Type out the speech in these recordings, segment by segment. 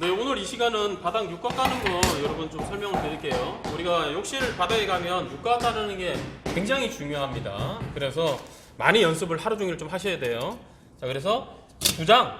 네, 오늘 이 시간은 바닥 육각 까는 거 여러분 좀 설명을 드릴게요. 우리가 욕실 바닥에 가면 육각 따르는 게 굉장히 중요합니다. 그래서 많이 연습을 하루 종일 좀 하셔야 돼요. 자, 그래서 두 장,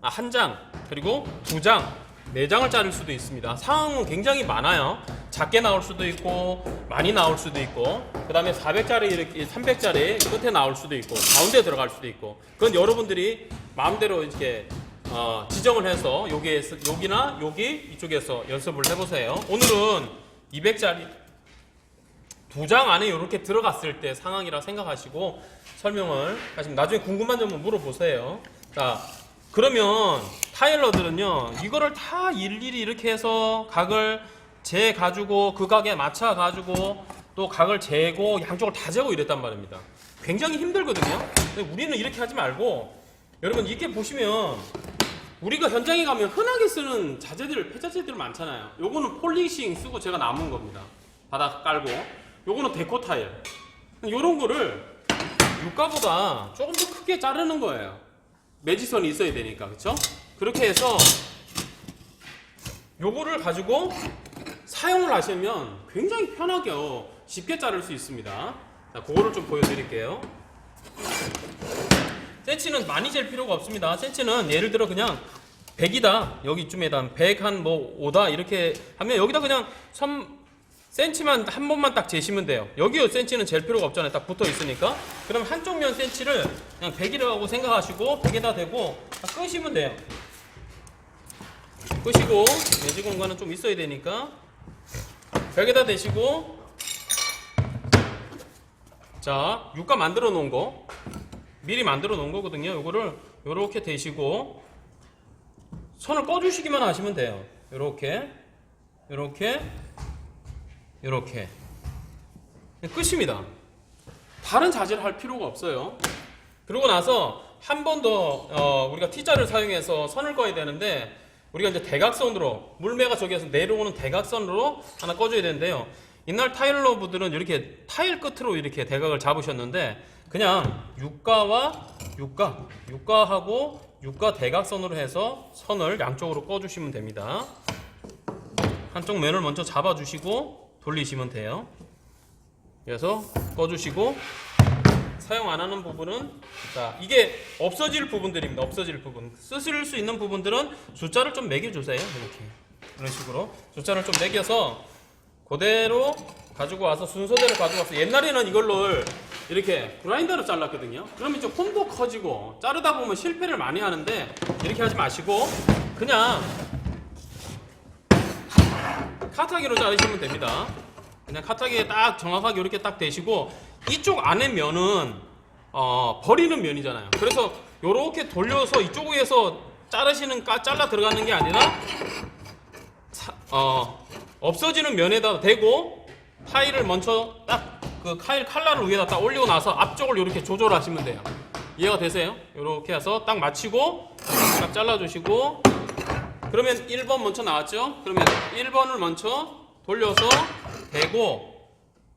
아, 한 장, 그리고 두 장, 네 장을 자를 수도 있습니다. 상황은 굉장히 많아요. 작게 나올 수도 있고, 많이 나올 수도 있고, 그 다음에 400짜리, 이렇게 300짜리 끝에 나올 수도 있고, 가운데 들어갈 수도 있고, 그건 여러분들이 마음대로 이렇게 어, 지정을 해서 여기에서 여기나 여기 이쪽에서 연습을 해보세요. 오늘은 200짜리 두 장 안에 이렇게 들어갔을 때 상황이라 생각하시고 설명을 하시면 나중에 궁금한 점은 물어보세요. 자, 그러면 타일러들은요 이거를 다 일일이 이렇게 해서 각을 재 가지고 그 각에 맞춰 가지고 또 각을 재고 양쪽을 다 재고 이랬단 말입니다. 굉장히 힘들거든요. 우리는 이렇게 하지 말고 여러분 이렇게 보시면 우리가 현장에 가면 흔하게 쓰는 자재들, 폐자재들 많잖아요. 요거는 폴리싱 쓰고 제가 남은 겁니다. 바닥 깔고. 요거는 데코 타일. 요런 거를 육가보다 조금 더 크게 자르는 거예요. 매지선이 있어야 되니까. 그쵸? 그렇게 해서 요거를 가지고 사용을 하시면 굉장히 편하게 어, 쉽게 자를 수 있습니다. 자, 그거를 좀 보여드릴게요. 센치는 많이 잴 필요가 없습니다. 센치는 예를 들어 그냥 100이다. 여기쯤에다 100 한 뭐 5다 이렇게 하면 여기다 그냥 3 센치만 한 번만 딱 재시면 돼요. 여기 센치는 잴 필요가 없잖아요. 딱 붙어 있으니까. 그럼 한쪽 면 센치를 그냥 100이라고 생각하시고 100에다 대고 딱 끄시면 돼요. 끄시고 내지 공간은 좀 있어야 되니까 100에다 대시고 자 육가 만들어 놓은 거 미리 만들어 놓은 거거든요. 요거를 요렇게 대시고 손을 꺼 주시기만 하시면 돼요. 요렇게 요렇게 요렇게 끝입니다. 다른 자재를 할 필요가 없어요. 그러고 나서 한 번더 어, 우리가 T자를 사용해서 선을 꺼야 되는데 우리가 이제 대각선으로 물매가 저기에서 내려오는 대각선으로 하나 꺼줘야 되는데요. 옛날 타일러분들은 이렇게 타일 끝으로 이렇게 대각을 잡으셨는데 그냥 육가와 육가, 육가하고 육가 대각선으로 해서 선을 양쪽으로 꺼주시면 됩니다. 한쪽 면을 먼저 잡아주시고 돌리시면 돼요. 그래서 꺼주시고 사용 안 하는 부분은 자 이게 없어질 부분들입니다. 없어질 부분 쓰실 수 있는 부분들은 숫자를 좀 매겨주세요. 이렇게 이런 식으로 숫자를 좀 매겨서 그대로 가지고 와서 순서대로 가져와서 옛날에는 이걸로 이렇게 그라인더로 잘랐거든요. 그러면 이제 홈도 커지고 자르다 보면 실패를 많이 하는데 이렇게 하지 마시고 그냥 카타기로 자르시면 됩니다. 그냥 카타기에 딱 정확하게 이렇게 딱 대시고 이쪽 안에 면은 어, 버리는 면이잖아요. 그래서 이렇게 돌려서 이쪽에서 자르시는 까 잘라 들어가는 게 아니라 사- 어, 없어지는 면에다 대고 타일을 먼저 딱그 타일 칼날을 위에다 딱 올리고 나서 앞쪽을 이렇게 조절하시면 돼요. 이해가 되세요? 이렇게 해서 딱 맞추고 딱 잘라주시고 그러면 1번 먼저 나왔죠? 그러면 1번을 먼저 돌려서 대고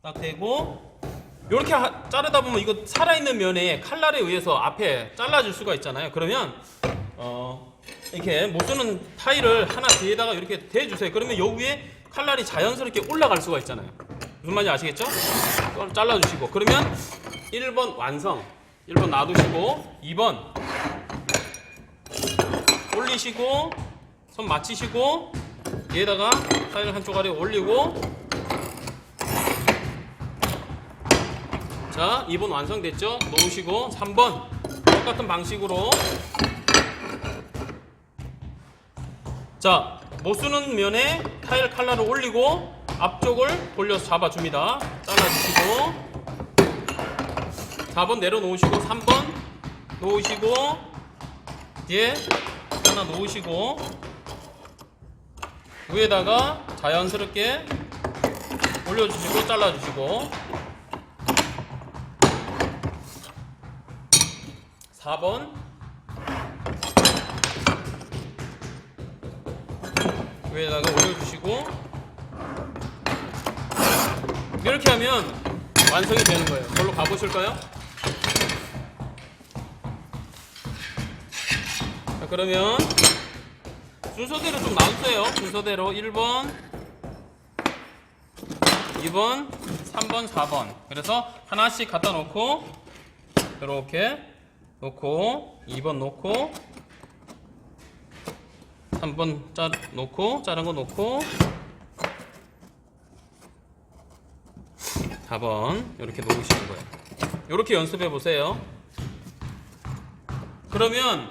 딱 대고 이렇게 하- 자르다 보면 이거 살아있는 면에 칼날에 의해서 앞에 잘라줄 수가 있잖아요. 그러면 어 이렇게 못 쓰는 타일을 하나 뒤에다가 이렇게 대주세요. 그러면 요 위에 칼날이 자연스럽게 올라갈 수가 있잖아요. 무슨 말인지 아시겠죠? 그걸 잘라주시고 그러면 1번 완성 1번 놔두시고 2번 올리시고 손 맞추시고 얘에다가 타일 한쪽 아래 올리고 자 2번 완성됐죠? 놓으시고 3번 똑같은 방식으로 자, 못 쓰는 면에 타일 칼날을 올리고 앞쪽을 돌려서 잡아줍니다. 잘라주시고 4번 내려놓으시고 3번 놓으시고 뒤에 하나 놓으시고 위에다가 자연스럽게 올려주시고 잘라주시고 4번 위에다가 올려주시고 이렇게 하면 완성이 되는 거예요. 걸로 가보실까요? 자, 그러면 순서대로 좀 나누세요. 순서대로 1번, 2번, 3번, 4번. 그래서 하나씩 갖다 놓고 이렇게 놓고 2번 놓고 3번 짜 놓고 자른 거 놓고 4번 이렇게 놓으시는 거예요. 이렇게 연습해 보세요. 그러면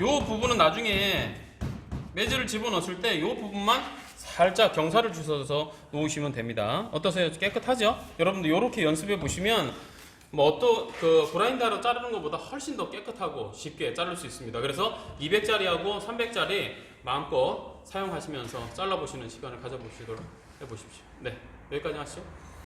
요 부분은 나중에 매즈를 집어넣었을 때요 부분만 살짝 경사를 주셔서 놓으시면 됩니다. 어떠세요? 깨끗하죠? 여러분들 이렇게 연습해 보시면 뭐 어떤 그 브라인드로 자르는 것보다 훨씬 더 깨끗하고 쉽게 자를 수 있습니다. 그래서 200짜리하고 300짜리 마음껏 사용하시면서 잘라 보시는 시간을 가져보시도록 해 보십시오. 네, 여기까지 하시죠.